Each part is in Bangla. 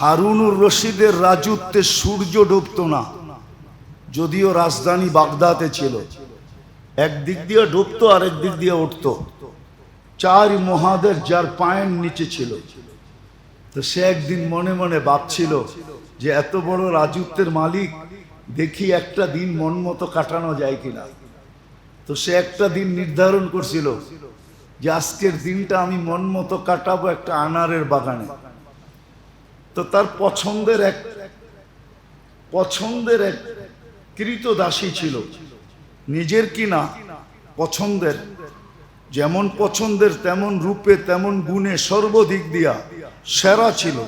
হারুনুর রশিদের রাজত্বে সূর্য ডুবত না, যদিও রাজধানী বাগদাতে ছিল। একদিক দিয়ে ডুবতো আর একদিক দিয়ে উঠতো। চার মহাদের যার পায়ের নিচে ছিল। তো সে একদিন মনে মনে ভাবছিল যে এত বড় রাজত্বের মালিক, দেখি একটা দিন মন মতো কাটানো যায় কিনা। তো সে একটা দিন নির্ধারণ করছিল যে আজকের দিনটা আমি মন মতো কাটাবো একটা আনারের বাগানে। তো তার পছন্দের এক পছন্দের এক কৃত দাসী ছিল। নিজের কিনা পছন্দের। যেমন পছন্দের, তেমন রূপে, তেমন গুণে সর্বদিক দিয়া সেরা ছিল।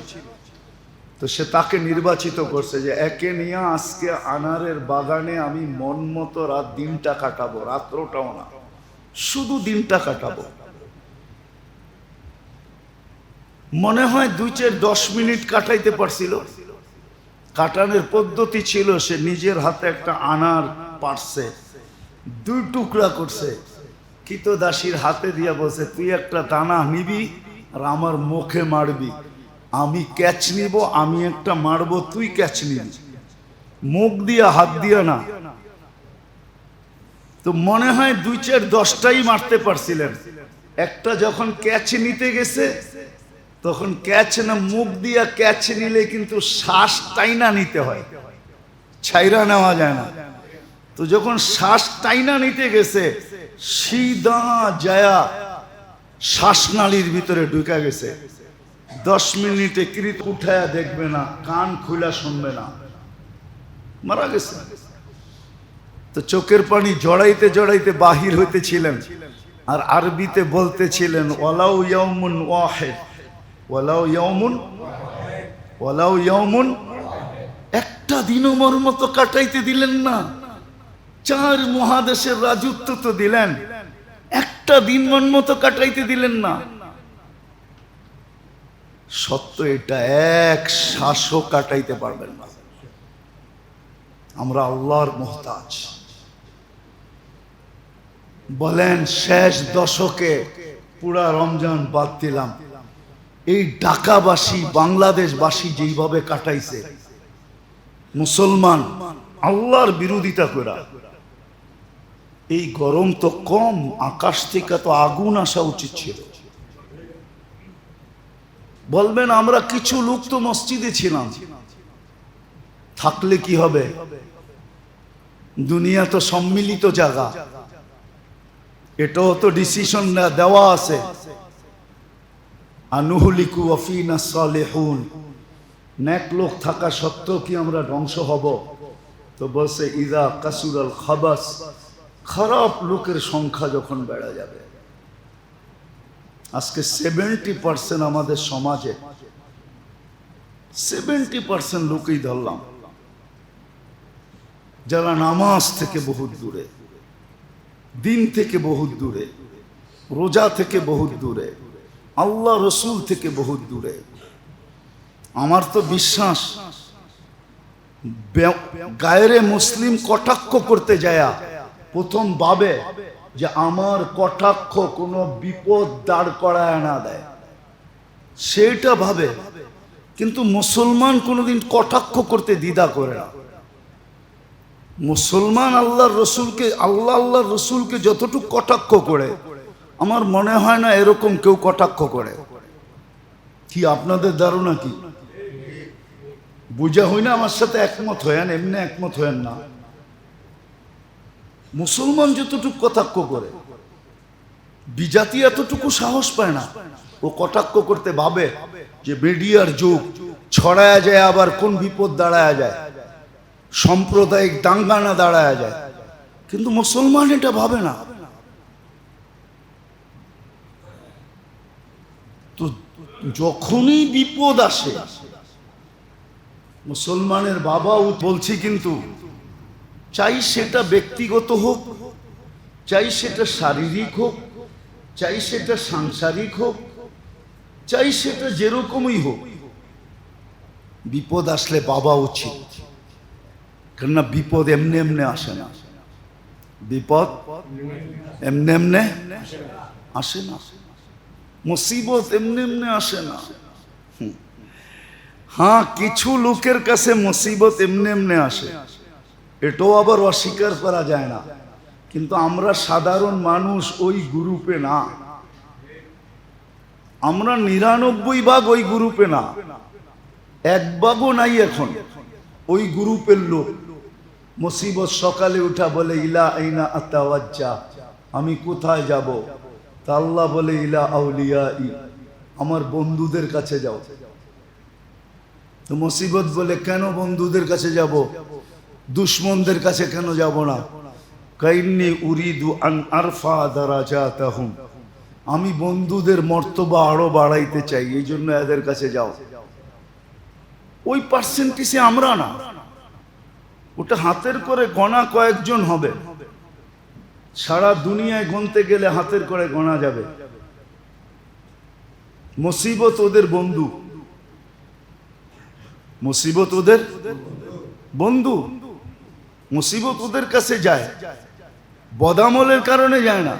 তো সে তাকে নির্বাচিত করছে যে, একে নিয়ে আজকে আনারের বাগানে আমি মন মতো রাত দিনটা কাটাবো, রাত্রটাও না। শুধু দিনটা কাটাবো। মনে হয় দুই চার দশ মিনিট কাটাইতে পারছিল। কাটানোর পদ্ধতি ছিল সে নিজের হাতে একটা আনার পারছে, দুই টুকরা করছে। কিত দাসীর হাতে দিয়া বলছে, তুই একটা দানা নিবি আর আমার মুখে মারবি। আমি ক্যাচ নিব, আমি একটা মারবো, তুই ক্যাচ নিবি। মুখ দিয়া, হাত দিয়া না। তো মনে হয় দুই চার দশটাই মারতে পারছিলেন। একটা যখন ক্যাচ নিতে গেছে তখন ক্যাচ না, মুখ দিয়া ক্যাচ নিলে কিন্তু শ্বাস টাইনা নিতে হয়। ছাইরা নেওয়া যায় না। তো যখন শ্বাস টাইনা নিতে গেছে, সিধা জায়া শ্বাসনালীর ভিতরে ঢুকে গেছে। দশ মিনিটে কৃত উঠায়া দেখবে না, কান খুলা শুনবে না। মারা গেছে। তো চোখের পানি জড়াইতে জড়াইতে বাহির হইতেছিলেন। আর আরবিতে বলতেছিলেন, ওয়ালাউ ইয়াউমুন ওয়াহিদ। ওয়ালাউ ইয়াউমুন ওয়ালাউ ইয়াউমুন, একটা দিনও মর মতো কাটাইতে দিলেন না। চার মহাদেশের রাজত্ব তো দিলেন, একটা দিন মন মতো কাটাইতে দিলেন না। সত্য এটা, এক শ্বাসও কাটাইতে পারবেন না। আমরা আল্লাহর মোহতাজ। বলেন, শেষ দশকে পুরা রমজান বাদ দিলাম। এই ঢাকাবাসী, বাংলাদেশবাসী যেইভাবে কাটাইছে, মুসলমান আল্লাহর বিরোধিতা করা এই গরম তো কম, আকাশ থেকে তো আগুন আসা উচিত ছিল। বলবেন, আমরা কিছু লোক তো মসজিদে ছিলাম। থাকলে কি হবে? দুনিয়া তো সম্মিলিত জায়গা। এটাও তো ডিসিশন দেওয়া আছে। আনুহলিকু অফিনা সালেহুন। নেক লোক থাকা সত্ত্বেও কি আমরা ধ্বংস হব? তো বলছে, ইদা কাসুরাল খাবাস। খারাপ লোকের সংখ্যা যখন বেড়া যাবে। আজকে সেভেন্টি পার্সেন্ট আমাদের সমাজে সেভেন্টি পার্সেন্ট লোকই ধরলাম। যারা নামাজ থেকে বহুত দূরে, দিন থেকে বহুত দূরে, রোজা থেকে বহুত দূরে আল্লাহ রসুল থেকে বহুত দূরে। আমার তো বিশ্বাস গায়রে মুসলিম কটাক্ষ করতে যায়া, প্রথম ভাবে যে আমার কটাক্ষ কোনো বিপদ দাঁড় করায় না দেয়। সেটা ভাবে, কিন্তু মুসলমান কোনোদিন কটাক্ষ করতে দ্বিধা করে না। মুসলমান আল্লাহর রসুলকে, আল্লাহ আল্লাহর রসুলকে যতটুকু কটাক্ষ করে আমার মনে হয় না এরকম কেউ কটাক্ষ করে। কি আপনাদের ধারণা কি? বুঝা হই না আমার সাথে একমত হয়েন এমনি একমত হয়েন না। মুসলমান যতটুকু কটাক্ষ করে, বিজাতি এতটুকু সাহস পায় না। ও কটাক্ষ করতে ভাবে যে মিডিয়ার যুগ ছড়ায়া যায়, আবার কোন বিপদ দাঁড়ায়া যায়, সাম্প্রদায়িক দাঙ্গানা দাঁড়ায়া যায়। কিন্তু মুসলমান এটা ভাবে না তো যখনই বিপদ আসে, মুসলমানের বাবাও বলছি কিন্তু, চাই সেটা ব্যক্তিগত হোক, চাই সেটা শারীরিক হোক, চাই সেটা সাংসারিক হোক, চাই সেটা যেরকমই হোক, বিপদ আসলে বাবা উচিত। কেননা বিপদ এমনি এমনি আসে না। বিপদ এমনি এমনি আসে না। মুসিবত এমনি এমনি আসে না। হ্যাঁ কিছু লোকের কাছে মুসিবত এমনি এমনি আসে। এটাও আবার অস্বীকার করা যায় না। কিন্তু আমরা সাধারণ মানুষ ওই গ্রুপে না। আমরা নিরানব্বই ভাগ ওই গ্রুপে না। এক ভাগও নাই এখন ওই গ্রুপের লোক। মুসিবত সকালে উঠা বলে, ইলা আইনা আতাওয়াজ্জা, আমি কোথায় যাব? তা আল্লাহ বলে, ইলা আউলিয়া ই আমার বন্ধুদের কাছে যাও। তো মুসিবত বলে, কেন বন্ধুদের কাছে যাব? দুশ্মনদের কাছে কেন যাব না? কাইন্নি উরিদু আন আরফা দারাজাতাহুম, আমি বন্ধুদের মর্তবা আরও বাড়াইতে চাই, এই জন্য এদের কাছে যাও। ওই পার্সেন্টেজে আমরা না। ওটা হাতের করে গণা কয়েকজন হবে। সারা দুনিয়ায় গনতে গেলে হাতের করে গণা যাবে। মুসিবত ওদের বন্ধু। মুসিবত ওদের বন্ধু। মুসিবত ওদের কাছে যায়। বদামলের কারণে যায় না।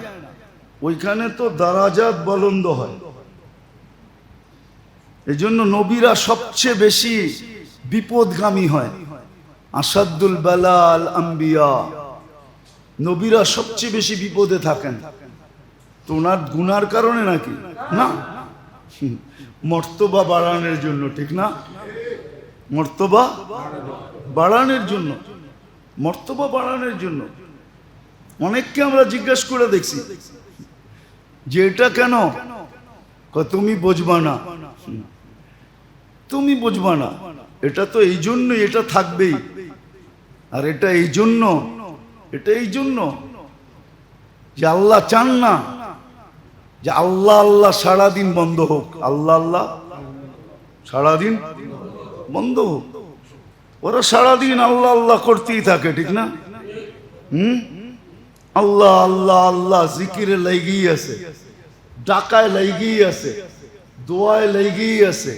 ওইখানে তো দারাজাত বলন্দ হয়। এই জন্য নবীরা সবচেয়ে বেশি বিপদগামী হয়। আসাদুল বেলাল আম্বিয়া। নবীরা সবচেয়ে বেশি বিপদে থাকেন। তো ওনার গুনার কারণে নাকি? না। মর্তবা বাড়ানোর জন্য, ঠিক না? মর্তবা বাড়ানোর জন্য। মর্তবা বাড়ানোর জন্য। অনেককে আমরা জিজ্ঞাসা করে দেখছি যে এটা কেন? তুমি বুঝবা না। তুমি বুঝবা না। এটা তো এই জন্যই, এটা থাকবেই। আর এটা এই জন্য এটা এই জন্য যে আল্লাহ চান না যে আল্লাহ আল্লাহ সারাদিন বন্ধ হোক। আল্লাহ আল্লাহ সারাদিন বন্ধ হোক। ওরা সারাদিন আল্লাহ আল্লাহ করতেই থাকে, ঠিক না? হুম? আল্লাহ আল্লাহ আল্লাহ জিকিরে লেগেই আছে, ডাকায় লেগেই আছে, দোয়ায় লেগেই আছে,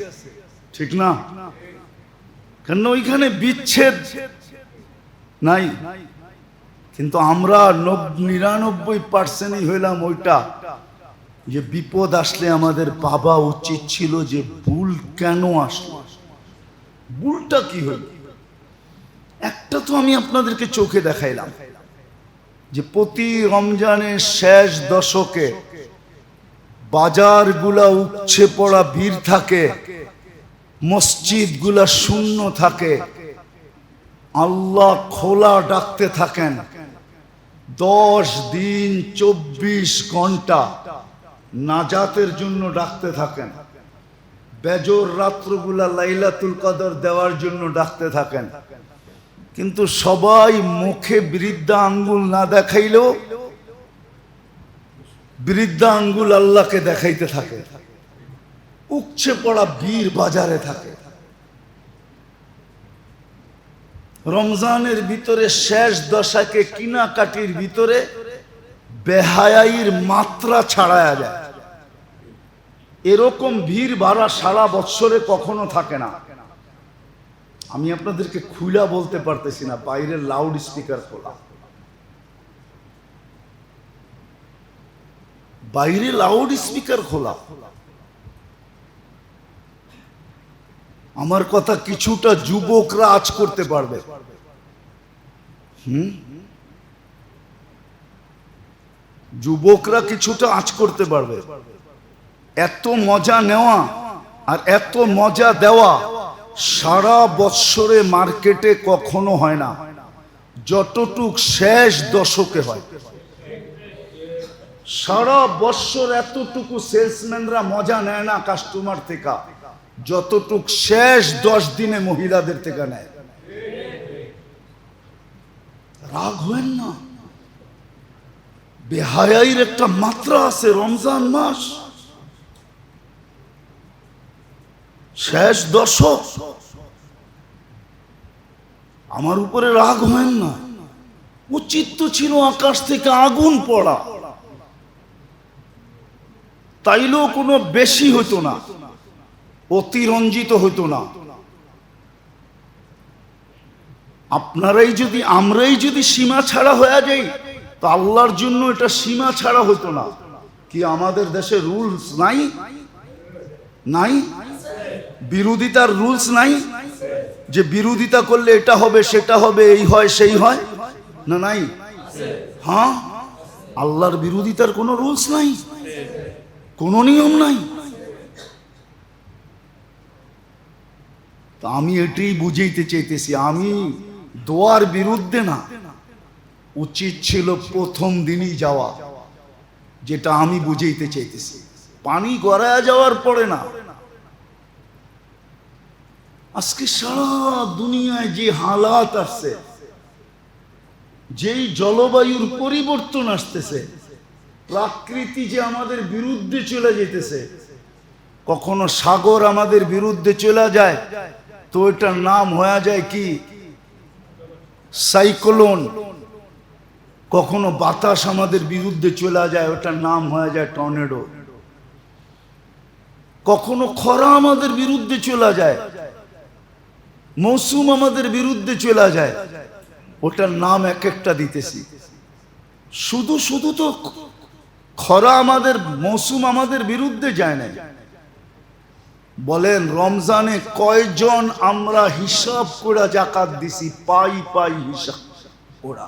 ঠিক না? কেন ওইখানে বিচ্ছেদ নাই? কিন্তু আমরা নব- নিরানব্বই পার্সেন্টই হইলাম ওইটা। যে বিপদ আসলে আমাদের ভাবা উচিত ছিল যে ভুল কেন আসলো? ভুলটা কি হল? একটা তো আমি আপনাদেরকে চোখে দেখাইলাম যে প্রতি রমজানের শেষ দশকে বাজারগুলা উপছে পড়া ভিড় থাকে, মসজিদগুলা শূন্য থাকে, আল্লাহ খোলা ডাকতে থাকেন। দশ দিন চব্বিশ ঘণ্টা নাজাতের জন্য ডাকতে থাকেন। বেজর রাত্রগুলা লাইলাতুল কদর দেওয়ার জন্য ডাকতে থাকেন। কিন্তু সবাই মুখে বৃদ্ধা আঙ্গুল না দেখাইলেও বৃদ্ধা আঙ্গুল আল্লাহকে দেখাইতে থাকে। উপচে পড়া বীর বাজারে থাকে। রমজানের ভিতরে শেষ দশাকে কিনাকাটির ভিতরে বেহায়াইর মাত্রা ছাড়ায়া যায়। এরকম ভিড় ভাড়া সারা বৎসরে কখনো থাকে না। আমি আপনাদেরকে খুলা বলতে পারতেছি না, বাইরের লাউড স্পিকার খোলা। বাইরে লাউড স্পিকার খোলা। আমার কথা কিছুটা যুবকরা আজ করতে পারবে। হুম? যুবকরা কিছুটা আজ করতে পারবে। এত মজা নেওয়া আর এত মজা দেওয়া সারা বৎসরে মার্কেটে কখনো হয় না। যতটুক শেষ দশকে হয়। সারা বৎসর এতটুকু সেলসম্যানরা মজা নেয় না কাস্টমার থেকে। যতটুক শেষ দশ দিনে মহিলাদের থেকে নেয়। রাগ হয়েন না। বেহায়াইর একটা মাত্রা আছে রমজান মাস। শেষ দশক। আমার উপরে রাগ হয়েন না। উচিত তো ছিল আকাশ থেকে আগুন পড়া। তাইলেও কোনো বেশি হতো না। অতিরঞ্জিত হতো না। আপনারাই যদি, আমরাই যদি সীমা ছাড়া হয়ে যাই, তো আল্লাহর জন্য এটা সীমা ছাড়া হতো না। কি আমাদের দেশে রুলস নাই? নাই? বিরোধিতার রুলস নাই? যে বিরোধিতা করলে এটা হবে, সেটা হবে, এই হয়, সেই হয়? না নাই? হ্যাঁ? আল্লাহর বিরোধিতার কোনো রুলস নাই? কোনো নিয়ম নাই? তা আমি এটাই বুঝাইতে চাইতেছি, আমি দোয়ার বিরুদ্ধে না। উচিত ছিল প্রথম দিনই যাওয়া, যেটা আমি বুঝাইতে চাইতেছি। পানি গড়ায় যাওয়ার পরে না। আজকে সারা দুনিয়ায় যে হালাত আসছে, যেই জলবায়ুর পরিবর্তন আসতেছে, প্রাকৃতি যে আমাদের বিরুদ্ধে চলে যেতেছে, কখনো সাগর আমাদের বিরুদ্ধে চলে যায় তো এটার নাম হয়ে যায় কি? সাইক্লোন। কখনো বাতাস আমাদের বিরুদ্ধে চলে যায়, ওটার নাম হয়ে যায় টর্নেডো। কখনো খরা আমাদের বিরুদ্ধে চলে যায়, মৌসুম আমাদের বিরুদ্ধে চলে যায়, ওটার নাম এক একটা দিতেছি। শুধু শুধু তো খরা আমাদের, মৌসুম আমাদের বিরুদ্ধে যায় না বলেন, রমজানে কয়জন আমরা হিসাব করে জাকাত দিছি? পাই পাই হিসাব ওরা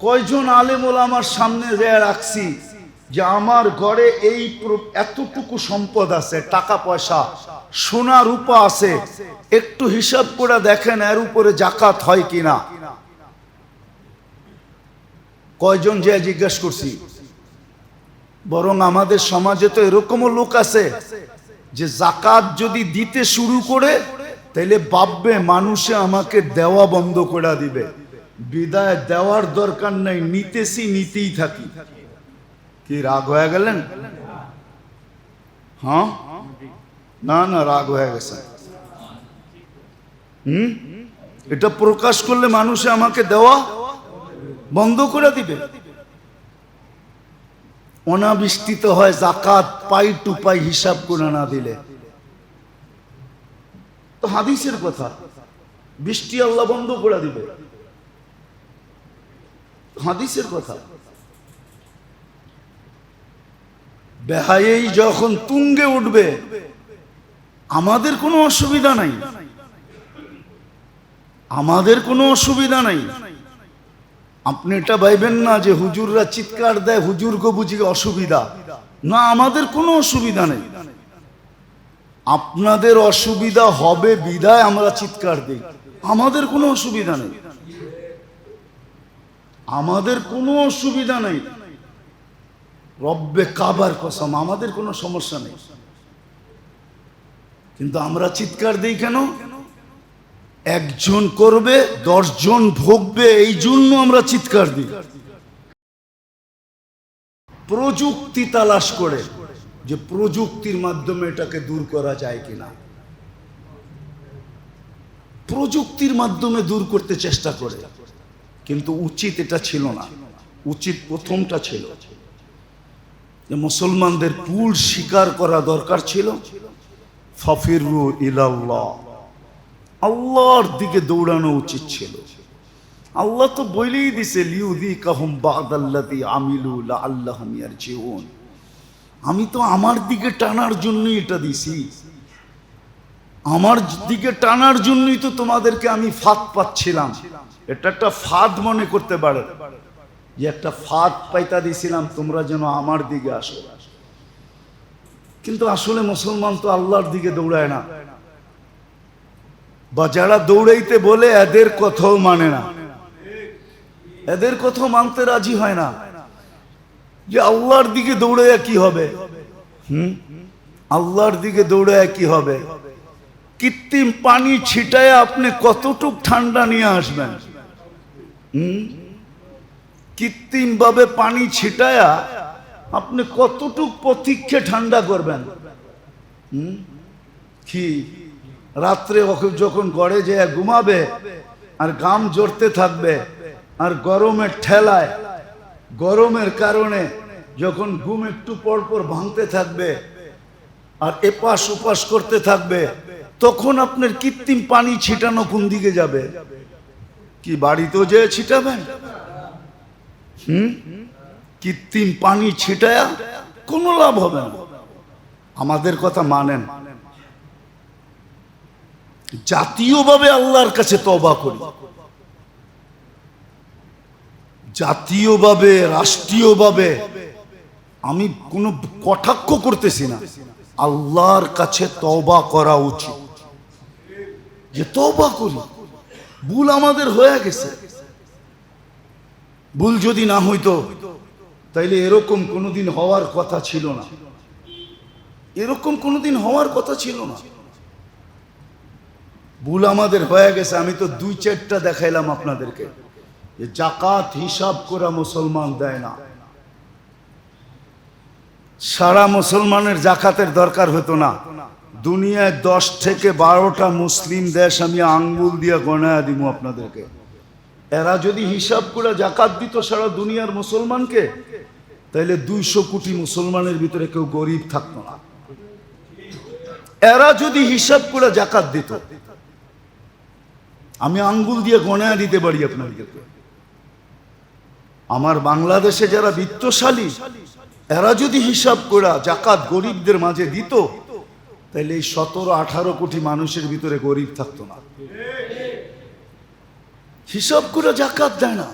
কয়জন আলেমল আমার সামনে যায় রাখছি যে আমার ঘরে এই এতটুকু সম্পদ আছে, টাকা পয়সা, সোনা রূপা আছে, একটু হিসাব করে দেখেন এর উপরে জাকাত হয় কিনা। কয়জন যে জিজ্ঞেস করছি? বরং আমাদের সমাজে তো এরকমও লোক আছে যে জাকাত যদি দিতে শুরু করে তাহলে ভাববে মানুষে আমাকে দেওয়া বন্ধ করে দিবে। বিদায় দেওয়ার দরকার নাই, নিতেছি, নিতেই থাকি। কি রাগ হয়ে গেলেন? হ্যাঁ? না না, রাগ হয়ে গেছে। হুম? এটা প্রকাশ করলে মানুষে আমাকে দেওয়া বন্ধ করে দিবে। অনাবৃষ্টিত হয় জাকাত পাই টু পাই হিসাব করে না দিলে। তো হাদিসের কথা, বৃষ্টি আল্লাহ বন্ধ করে দিবে। হাদিসের কথা। বেহায়েই যখন তুঙ্গে উঠবে, আমাদের কোনো অসুবিধা নাই। আমাদের কোনো অসুবিধা নাই। আপনি এটা ভাইবেন না যে হুজুররা চিৎকার দেয় হুজুরকে বুঝি অসুবিধা। না, আমাদের কোনো অসুবিধা নেই। আপনাদের অসুবিধা হবে বিদায় আমরা চিৎকার দিই। আমাদের কোনো অসুবিধা নেই। আমাদের কোনো অসুবিধা নেই। রব্বে কাবার কসম, আমাদের কোনো সমস্যা নেই। কিন্তু আমরা চিৎকার দিই কেন? একজন করবে, দশজন ভোগবে, এই জন্য আমরা চিৎকার দিই। প্রযুক্তি তালাশ করে যে প্রযুক্তির মাধ্যমে এটাকে দূর করা যায় কিনা। প্রযুক্তির মাধ্যমে দূর করতে চেষ্টা করে, কিন্তু উচিত এটা ছিল না। উচিত প্রথমটা ছিল যে মুসলমানদের পুল স্বীকার করা দরকার ছিল। ফফিরু ইলাল্লাহ। আল্লাহর দিকে দৌড়ানো উচিত ছিল। আল্লাহ তো বলেই দিছে লিউদি কাহুম বাদাল্লাতি আমিলু আল্লাহম ইয়ারজিউন। আমি তো আমার দিকে টানার জন্যই এটা দিছি। আমার দিকে টানার জন্যই তো তোমাদেরকে আমি ফাঁদ পাচ্ছিলাম। এটা একটা ফাঁদ মনে করতে পারে। যে একটা ফাঁদ পাইতা দিছিলাম, তোমরা যেন আমার দিকে আসো। কিন্তু আসলে মুসলমান তো আল্লাহর দিকে দৌড়ায় না। বা যারা দৌড়াইতে বলে, এদের কথাও মানে না। এদের কথাও মানতে রাজি হয় না। যে আল্লাহর দিকে দৌড়াইয়া কি হবে? হুম? আল্লাহর দিকে দৌড়াইয়া কি হবে? কৃত্রিম পানি ছিটায় আপনি কতটুক ঠান্ডা নিয়ে আসবেন? হুম? কৃত্রিম ভাবে পানি ছিটায়া আপনি কতটুক প্রতীক্ষে ঠান্ডা করবেন? হুম? কি? রাত্রে ওকে যখন গড়ে যেয়ে ঘুমাবে, আর গাম জড়তে থাকবে, আর গরমের ঠেলায়, গরমের কারণে যখন ঘুম একটু পর পর ভাঙতে থাকবে, আর এপাশ ওপাশ করতে থাকবে, তখন আপনার কৃত্রিম পানি ছিটানো কোন দিকে যাবে? কি বাড়িতেও যেয়ে ছিটাবেন? হুম? কৃত্রিম পানি ছিটায়া কোনো লাভ হবে না। আমাদের কথা মানেন। জাতীয়ভাবে আল্লাহর কাছে তবা করি। জাতীয়ভাবে, রাষ্ট্রীয়ভাবে আমি কোনো কটাক্ষ করতেছি না। আল্লাহর কাছে তবা করা উচিত। যে তবা করি, ভুল আমাদের হয়ে গেছে। ভুল যদি না হইতো, তাইলে এরকম কোনোদিন হওয়ার কথা ছিল না। এরকম কোনোদিন হওয়ার কথা ছিল না। ভুল আমাদের হয়ে গেছে, আমি তো দুই চারটা দেখাইলাম আপনাদেরকে। যে জাকাত হিসাব করা মুসলমান দেয় না। সারা মুসলমানের জাকাতের দরকার হতো না। দুনিয়ায় দশ থেকে বারোটা মুসলিম দেশ আমি আঙ্গুল দিয়ে গণায়া দিব আপনাদেরকে। এরা যদি হিসাব করে জাকাত দিত সারা দুনিয়ার মুসলমানকে তাহলে দুইশো কোটি মুসলমানের ভিতরে কেউ গরিব থাকতো না। এরা যদি হিসাব করে জাকাত দিত আমি আঙ্গুল দিয়ে গণায়া দিতে পারি আপনাদেরকে। আমার বাংলাদেশে যারা বিত্তশালী, এরা যদি হিসাব করা জাকাত গরিবদের মাঝে দিত, তাহলে এই সতেরো, আঠারো কোটি মানুষের ভিতরে গরিব থাকতো না। হিসাব করে জাকাত দেয় না।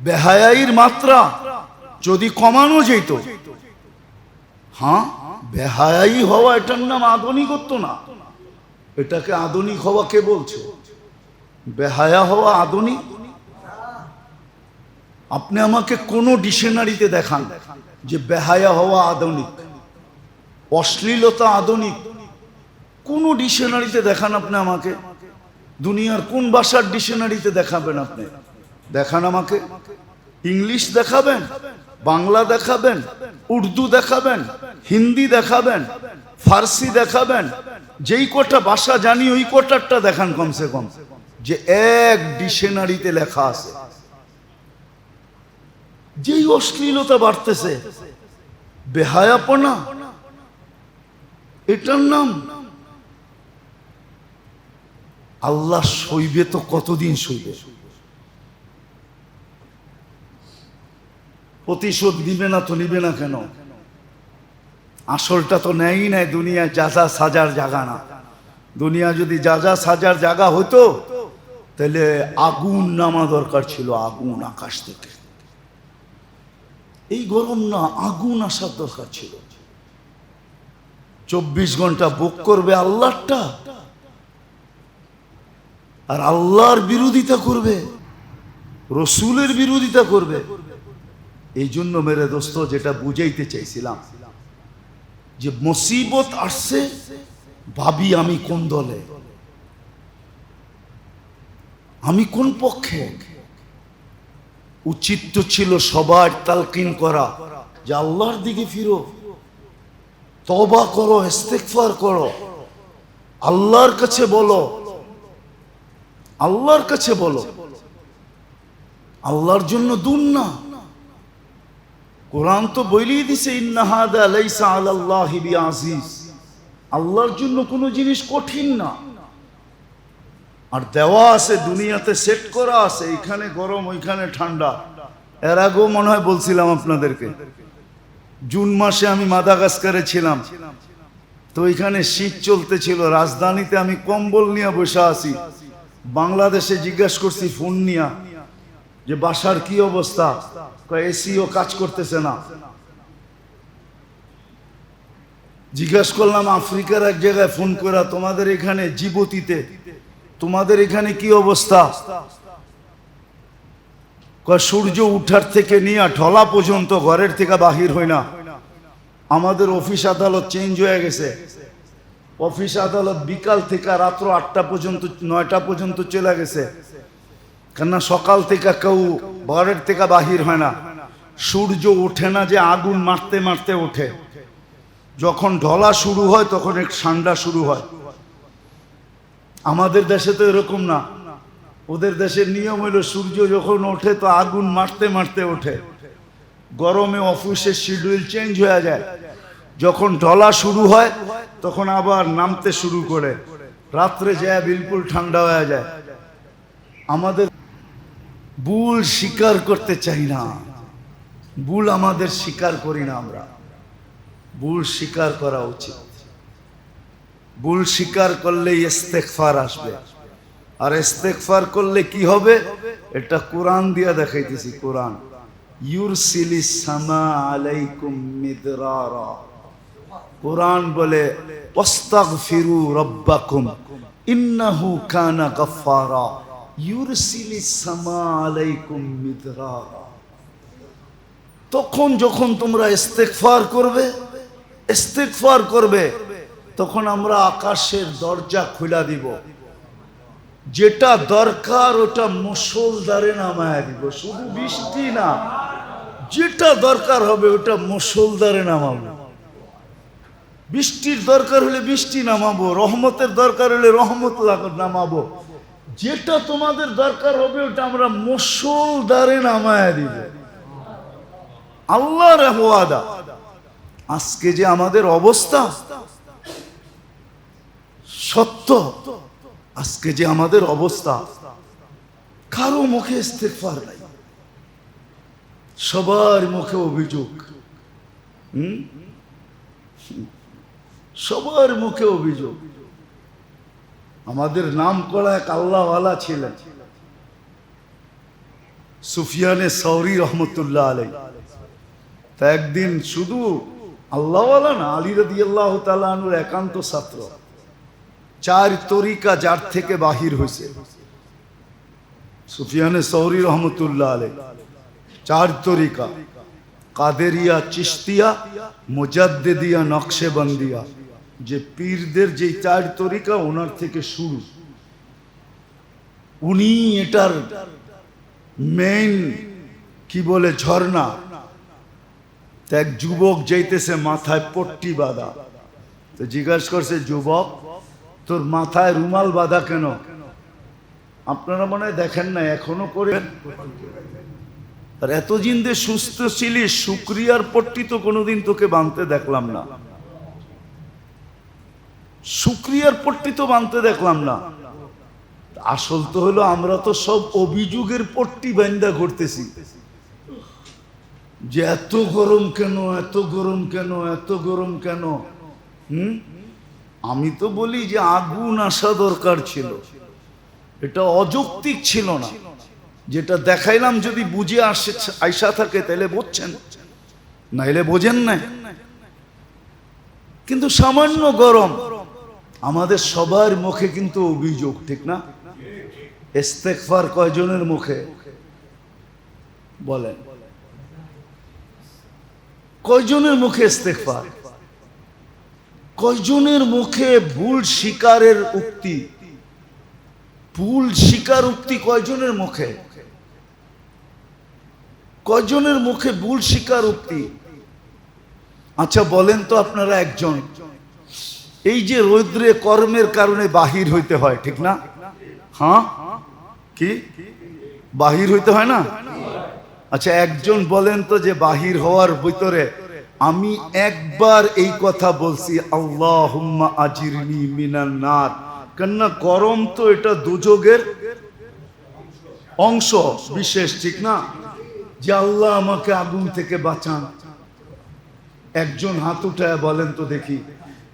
বেহায়াইর মাত্রা যদি কমানো যেত হ্যাঁ? বেহায়াই হওয়া এটার নাম আধুনিকত্ব না। এটাকে আধুনিক হওয়া কে বলছে? বেহায়া হওয়া আধুনিক? আপনি আমাকে কোন ডিকশনারিতে দেখান যে বেহায়া হওয়া আধুনিক, অশ্লীলতা আধুনিক, কোন ডিকশনারিতে দেখান আপনি আমাকে? দুনিয়ার কোন ভাষার ডিকশনারিতে দেখাবেন আপনি? দেখান আমাকে। ইংলিশ দেখাবেন, বাংলা দেখাবেন, উর্দু দেখাবেন, হিন্দি দেখাবেন, ফার্সি দেখাবেন যেই কটা বাসা জানি, ওই কটারটা দেখান কমসে কম। যে এক ডিকশনারিতে লেখা আছে। যেই অশ্লীলতা বাড়তেছে, বেহায়াপনা, এটার নাম আল্লাহ সইবে তো কতদিন সইবে? প্রতিশোধ নিবে না তো নিবে না কেন? আসলটা তো নাই দুনিয়ায় যা যা সাজার জায়গা না। দুনিয়া যদি যা যা সাজার জায়গা হতো, তাহলে আগুন নামা দরকার ছিল আগুন আকাশ থেকে। এই গরম না, আগুন আসার দরকার ছিল। চব্বিশ ঘণ্টা বুক করবে আল্লাহটা আর আল্লাহর বিরোধিতা করবে, রসুলের বিরোধিতা করবে। এই জন্য মেরে দোস্ত, যেটা বুঝাইতে চাইছিলাম যে মুসিবত আসছে, ভাবি আমি কোন দলে? আমি কোন পক্ষে? উচিত তো ছিল সবার তালকিন করা, যে আল্লাহর দিকে ফিরো তবা করো ইস্তেকফার করো। আল্লাহর কাছে বলো, আল্লাহর কাছে বলো। আল্লাহর জন্য দুন না। কোরআন তো বইলিয়ে দিছে ইন্নাহাদা লাইসা আলাল্লাহি বিআজিজ আল্লাহর জন্য কোনো জিনিস কঠিন না। আর দেওয়া আছে, দুনিয়াতে সেট করা আছে এখানে গরম, ওইখানে ঠান্ডা। এর আগেও মনে হয় বলছিলাম আপনাদেরকে, জুন মাসে আমি মাদাগাস্কারে ছিলাম। তো ওইখানে শীত চলতেছিল, রাজধানীতে আমি কম্বল নিয়ে বসে আছি। বাংলাদেশে জিজ্ঞাসা করছি, ফোন নিয়া? যে বাসার কি অবস্থা? এসিও কাজ করতেছে না। জিজ্ঞাসা করলাম, আফ্রিকার এক জায়গায় ফোন করা তোমাদের এখানে জীবতীতে, তোমাদের এখানে কি অবস্থা? সূর্য উঠার থেকে নিয়ে ঢলা পর্যন্ত ঘরের থেকে বাহির হয় না। আমাদের অফিস আদালত চেঞ্জ হয়ে গেছে। অফিস আদালত বিকাল থেকে রাত্র আটটা পর্যন্ত, নয়টা পর্যন্ত চলে গেছে। কেননা সকাল থেকে কেউ ঘরের থেকে বাহির হয় না। সূর্য ওঠে না যে আগুন মারতে মারতে ওঠে। যখন ঢলা শুরু হয়, তখন এক ঠান্ডা শুরু হয়। আমাদের দেশে তো এরকম না। ওদের দেশের নিয়ম হলো সূর্য যখন ওঠে, তো আগুন মারতে মারতে ওঠে। গরমে অফিসের শিডিউল চেঞ্জ হয়ে যায়। যখন ঢলা শুরু হয়, তখন আবার নামতে শুরু করে। রাত্রে যায় বিলকুল ঠান্ডা হয়ে যায়। আমাদের ভুল স্বীকার করতে চাই না। ভুল আমাদের স্বীকার করি না আমরা। ভুল স্বীকার করা উচিত। ভুল স্বীকার করলে ইস্তেকফার আসবে। আর ইস্তেকফার করলে কি হবে? এটা কোরআন দিয়া দেখাইতেছি, কোরআন। ইউরসিলি সামা আলাইকুম মিদরারা। কোরআন বলে, ওয়াস্তাগফিরু রাব্বাকুম, ইন্নাহু কানা গাফফারা। তখন যখন তোমরা ইস্তেগফার করবে ইস্তেগফার করবে, তখন আমরা আকাশের দরজা খুলা দিব। যেটা দরকার ওটা মুসলদারে নামায় দিব। শুধু বৃষ্টি না, যেটা দরকার হবে ওটা মুসলদারে নামাবো। বৃষ্টির দরকার হলে বৃষ্টি নামাবো, রহমতের দরকার হলে রহমত নামাবো। যেটা তোমাদের দরকার হবে, ওটা আমরা মুসলদারে নামায় দিব। আল্লাহর ওয়াদা। আজকে যে আমাদের অবস্থা, সত্য। আজকে যে আমাদের অবস্থা, কারও মুখে ইস্তেগফার নাই। সবার মুখে অভিযোগ? সবার মুখে অভিযোগ। আমাদের নাম করা এক আল্লাহওয়ালা ছিলেন। সুফিয়ানে সৌরি রহমতুল্লাহ আলাই। তা একদিন শুধু আল্লাহওয়ালা না, আলী রদি আল্লাহ তালুর একান্ত ছাত্র। চার তরিকা যার থেকে বাহির হয়েছে সুফিয়ানে সৌরি রহমতুল্লাহ আলাই। চার তরিকা, কাদেরিয়া চিস্তিয়া মুজাদ্দেদিয়া, নকশেবন্দিয়া। যে পীরদের যে চার তরিকা ওনার থেকে শুরু, উনি এটার মেইন কি বলে ঝর্ণা। এক যুবক যাইতেছে, মাথায় পট্টি বাঁধা। তো জিজ্ঞাসা করছে, যুবক, তোর মাথায় রুমাল বাঁধা কেন? আপনারা মনে দেখেন না এখনও করে আর এতদিন যে সুস্থ ছিলি শুক্রিয়ার পট্টি তো কোনোদিন তোকে বাঁধতে দেখলাম না। শুক্রিয়ার পট্টি তো বাঁধতে দেখলাম না। আসল তো হলো আমরা তো সব অভিযোগের পট্টি বান্দা করতেছি যে এত গরম কেন, এত গরম কেন, এত গরম কেন? হুম? আমি তো বলি যে আগুন আসা দরকার ছিল। এটা অযৌক্তিক ছিল না। যেটা দেখাইলাম যদি বুঝে আসে, আইসা থাকে, তাহলে বুঝছেন। নাইলে বোঝেন না কিন্তু সামান্য গরম আমাদের সবার মুখে কিন্তু অভিযোগ, ঠিক না? ইস্তেকফার কয়জনের মুখে? বলেন। কয়জনের মুখে ইস্তেকফার কয়জনের মুখে ভুল শিকারের উক্তি? ভুল শিকার উক্তি কয়জনের মুখে? কয়জনের মুখে ভুল শিকার উক্তি? আচ্ছা বলেন তো আপনারা একজন। এই যে রৌদ্রে কর্মের কারণে বাহির হইতে হয়, ঠিক না? হ্যাঁ? কি? বাহির হইতে হয় না? আচ্ছা একজন বলেন তো যে বাহির হওয়ার ভিতরে আমি একবার এই কথা বলছি আল্লাহ আজিরনি মিনান নার। কেননা গরম তো এটা দুযোগের অংশ বিশেষ, ঠিক না? যে আল্লাহ আমাকে আগুন থেকে বাঁচান। একজন হাত উঠায় বলেন তো দেখি।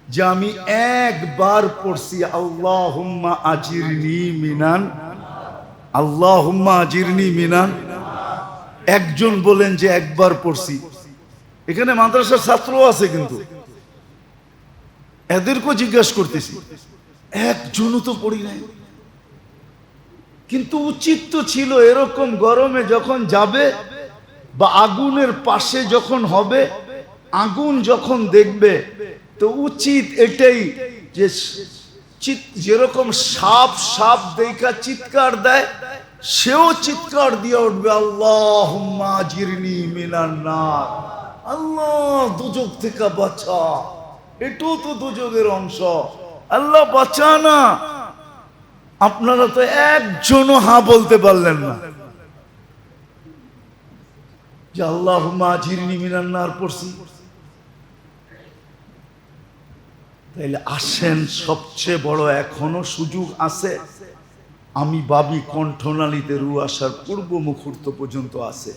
যে আমি একবার পড়ছি আল্লাহ হুম্মা আজিরনি মিনান। আল্লাহ হুম্মা আজিরনি মিনান। একজন বলেন যে একবার পড়ছি। এখানে মাদ্রাসার ছাত্র আছে কিন্তু। এদেরকেও জিজ্ঞাসা করতেছি, একজনও তো পড়ি নাই। কিন্তু উচিত তো ছিল এরকম গরমে যখন যাবে বা আগুনের পাশে যখন হবে, আগুন যখন দেখবে তো উচিত এটাই যে চিৎ যেরকম সাপ সাপ দেখা চিৎকার দেয়, সেও চিৎকার দিয়ে উঠবে আল্লাহ মিনার নার। আল্লাহ দুজক থেকে বাঁচা। এটাও তো দুজকের অংশ। আল্লাহ বাঁচা না। আপনারা তো একজনও হা বলতে পারলেন না। যে আল্লাহ জিরনি মিনার নার পড়ছি। তাইলে আসেন, সবচেয়ে বড় এখনও সুযোগ আছে। আমি ভাবি কণ্ঠনালীতে রু আসার পূর্ব মুহূর্ত পর্যন্ত আছে।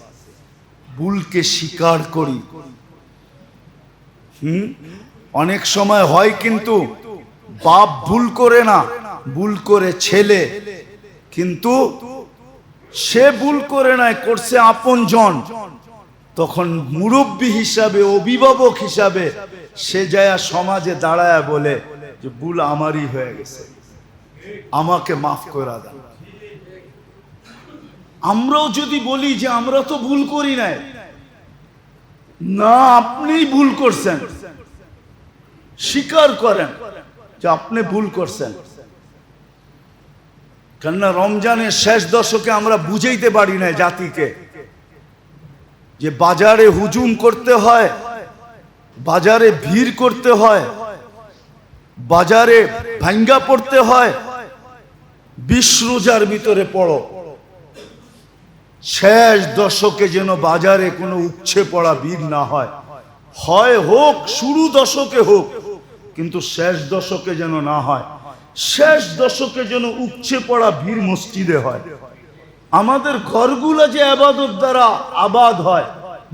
ভুলকে স্বীকার করি। হুম? অনেক সময় হয় কিন্তু বাপ ভুল করে না, ভুল করে ছেলে। কিন্তু সে ভুল করে নাই, করছে আপন জন তখন মুরব্বী হিসাবে, অভিভাবক হিসাবে সে যায় সমাজে দাঁড়ায় বলে যে ভুল আমারই হয়ে গেছে। আমাকে মাফ করে দেন আমরাও যদি বলি যে আমরা তো ভুল করি নাই, না আপনি ভুল করছেন। স্বীকার করেন যে আপনি ভুল করছেন। কেননা রমজানের শেষ দশকে আমরা বুঝাইতে পারি না জাতিকে যে বাজারে হুজুম করতে হয় বাজারে ভিড় করতে হয়, বাজারে ভাঙ্গা পড়তে হয়, বিশ রোজার ভিতরে পড়ো। শেষ দশকে যেন বাজারে কোনো উপছে পড়া ভিড় না হয়। হয় হোক, শুরু দশকে হোক, কিন্তু শেষ দশকে যেন না হয়। শেষ দশকে যেন উপছে পড়া ভিড় মসজিদে হয়। আমাদের ঘরগুলো যে আবাদত দ্বারা আবাদ হয়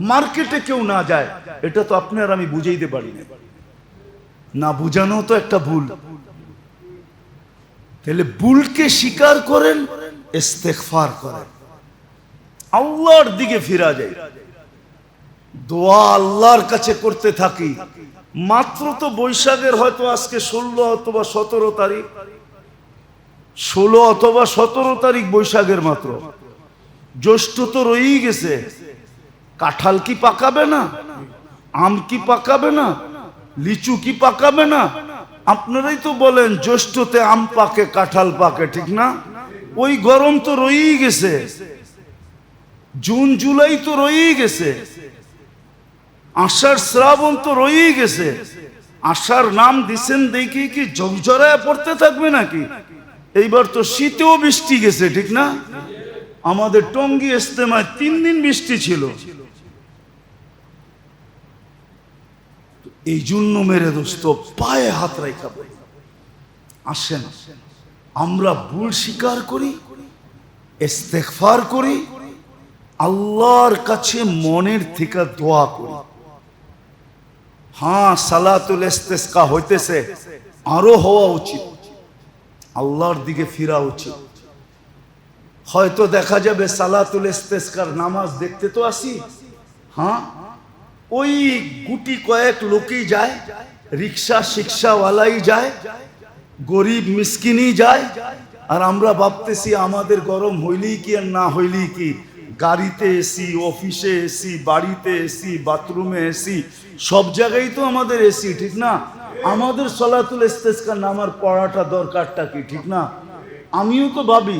মার্কেটে কেউ না যায়, এটা তো আপনার আমি বুঝাইতে পারি না। না বুঝানো তো একটা ভুল। তাহলে ভুলকে স্বীকার করেন, ইস্তেগফার করেন। আল্লাহর দিকে ফিরা যায়। দোয়া আল্লাহর কাছে করতে থাকি। মাত্র তো বৈশাখের হয়তো আজকে ষোলো অথবা সতেরো তারিখ। ষোলো অথবা সতেরো তারিখ বৈশাখের মাত্র। জ্যৈষ্ঠ তো রয়েই গেছে। কাঁঠাল কি পাকাবে না? আম কি পাকাবে না? লিচু কি পাকাবে না? আপনারাই তো বলেন, জ্যৈষ্ঠতে আম পাকে, কাঁঠাল পাকে, ঠিক না? ওই গরম তো রয়েই গেছে। জুন, জুলাই তো রয়েই গেছে। আষাঢ়, শ্রাবণ তো রয়েই গেছে। আষাঢ় নাম দিছেন দেখি কি জমজরায় পড়তে থাকবে নাকি? এইবার তো শীতেও বৃষ্টি গেছে, ঠিক না? আমাদের টঙ্গি ইস্তেমায় তিন দিন বৃষ্টি ছিল। এই জন্য মেরে দোস্ত, পায়ে হাত রাখা আসেন, আমরা ভুল স্বীকার করি, ইস্তেগফার করি, আল্লাহর কাছে মনের থেকে দোয়া করি। হ্যাঁ সালাতুল ইস্তেসকা হইতেছে, আরও হওয়া উচিত। আল্লাহর দিকে ফিরা উচিত। হয়তো দেখা যাবে সালাতুল ইস্তেসকার নামাজ দেখতে তো আসি। হ্যাঁ ওই গুটি কয়েক লোকই যায়, রিক্সা শিক্ষাওয়ালাই যায়, গরিব মিসকিনই যায়, আর আমরা ভাবতেছি আমাদের গরম হইলেই কি আর না হইলেই কি? গাড়িতে এসি অফিসে এসি বাড়িতে এসি বাথরুমে এসি সব জায়গায় তো আমাদের এসি ঠিক না? আমাদের সলাতুল ইস্তেসকার নামার পড়াটা দরকারটা কি, ঠিক না? আমিও তো ভাবি,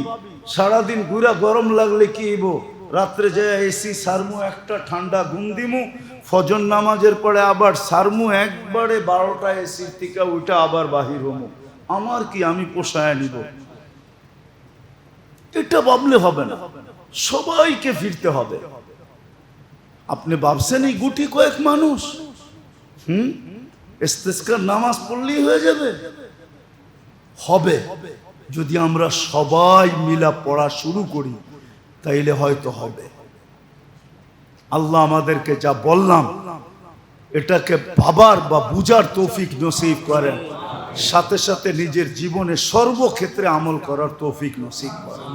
সারাদিন ঘুরা গরম লাগলে কি হইব? রাত্রে যে এসি, সারমু একটা, ঠান্ডা ঘুম দিমু, ফজর নামাজের পরে আবার সারমু একবারে বারোটা এসির থেকে ওইটা আবার বাহির হমু। আমার কি আমি পোষায় নিব? এটা ভাবলে হবে না। সবাইকে ফিরতে হবে। আপনি ভাবছেন এই গুটি কয়েক মানুষ? হুম? ইস্তেস্কার নামাজ পড়লেই হয়ে যাবে। হবে। যদি আমরা সবাই মিলা পড়া শুরু করি তাইলে হয়তো হবে। আল্লাহ আমাদেরকে যা বললাম, এটাকে ভাবার বা বুঝার তৌফিক নসিব করেন। সাথে সাথে নিজের জীবনে সর্বক্ষেত্রে আমল করার তৌফিক নসিব করেন।